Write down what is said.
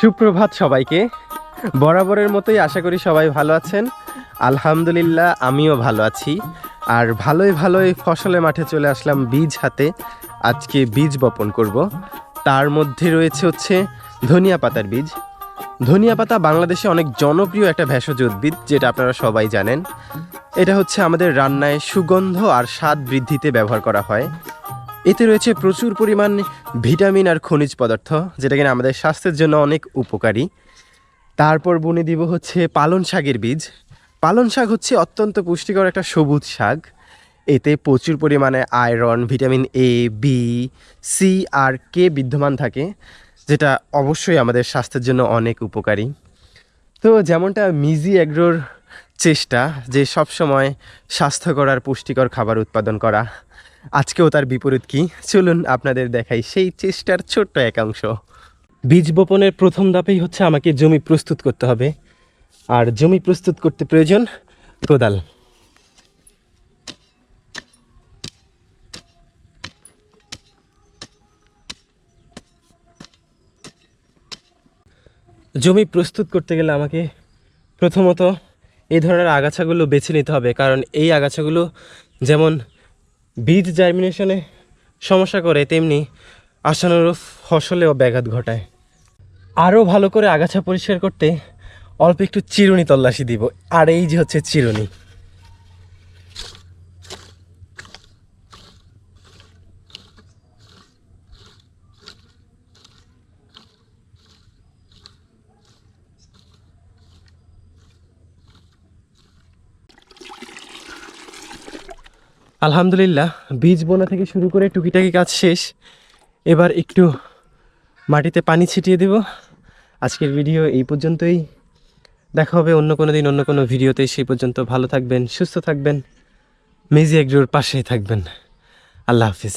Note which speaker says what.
Speaker 1: সুপ্রভাত সবাইকে। বরাবরের মতোই আশা করি সবাই ভালো আছেন। আলহামদুলিল্লাহ, আমিও ভালো আছি। আর ভালোই ভালোই ফসলে মাঠে চলে আসলাম বীজ হাতে। আজকে বীজ বপন করব। তার মধ্যে রয়েছে হচ্ছে ধনিয়া পাতার বীজ। ধনিয়া পাতা বাংলাদেশে অনেক জনপ্রিয় একটা ভেষজ উদ্ভিদ, যেটা আপনারা সবাই জানেন। এটা হচ্ছে আমাদের রান্নায় সুগন্ধ আর স্বাদ বৃদ্ধিতে ব্যবহার করা হয়। এতে রয়েছে প্রচুর পরিমাণ ভিটামিন আর খনিজ পদার্থ, যেটা কিনা আমাদের স্বাস্থ্যের জন্য অনেক উপকারী। তারপর বনে দিব হচ্ছে পালন শাকের বীজ। পালন শাক হচ্ছে অত্যন্ত পুষ্টিকর একটা সবুজ শাক। এতে প্রচুর পরিমাণে iron, vitamin A B C R K বিদ্যমান থাকে, যেটা অবশ্যই আমাদের স্বাস্থ্যের জন্য অনেক উপকারী। তো যেমনটা মিজি এগ্রোর চেষ্টা যে সব সময় স্বাস্থ্যকর আর পুষ্টিকর খাবার উৎপাদন করা। আজকেও তার বিপরীত কি? চলুন আপনাদের দেখাই সেই চেষ্টার ছোট্ট একাংশ বীজ বপনের প্রথম ধাপেই হচ্ছে আমাকে জমি প্রস্তুত করতে হবে। আর জমি প্রস্তুত করতে প্রয়োজন কোদাল। জমি প্রস্তুত করতে গেলে আমাকে প্রথমত এই ধরনের আগাছাগুলো বেছে নিতে হবে, কারণ এই আগাছাগুলো যেমন বীজ জার্মিনেশনে সমস্যা করে, তেমনি আশানুরূপ ফসলেও ব্যাঘাত ঘটায়। আরও ভালো করে আগাছা পরিষ্কার করতে অল্প একটু চিরুনি তল্লাশি দিব, আর এই যে হচ্ছে চিরুনি। আলহামদুলিল্লাহ, বীজ বোনা থেকে শুরু করে টুকিটাকি কাজ শেষ। এবার একটু মাটিতে পানি ছিটিয়ে দেব। আজকের ভিডিও এই পর্যন্তই। দেখা হবে অন্য কোনো দিন, অন্য কোনো ভিডিওতে। সেই পর্যন্ত ভালো থাকবেন, সুস্থ থাকবেন, মেজি একজোর পাশেই থাকবেন। আল্লাহ হাফিজ।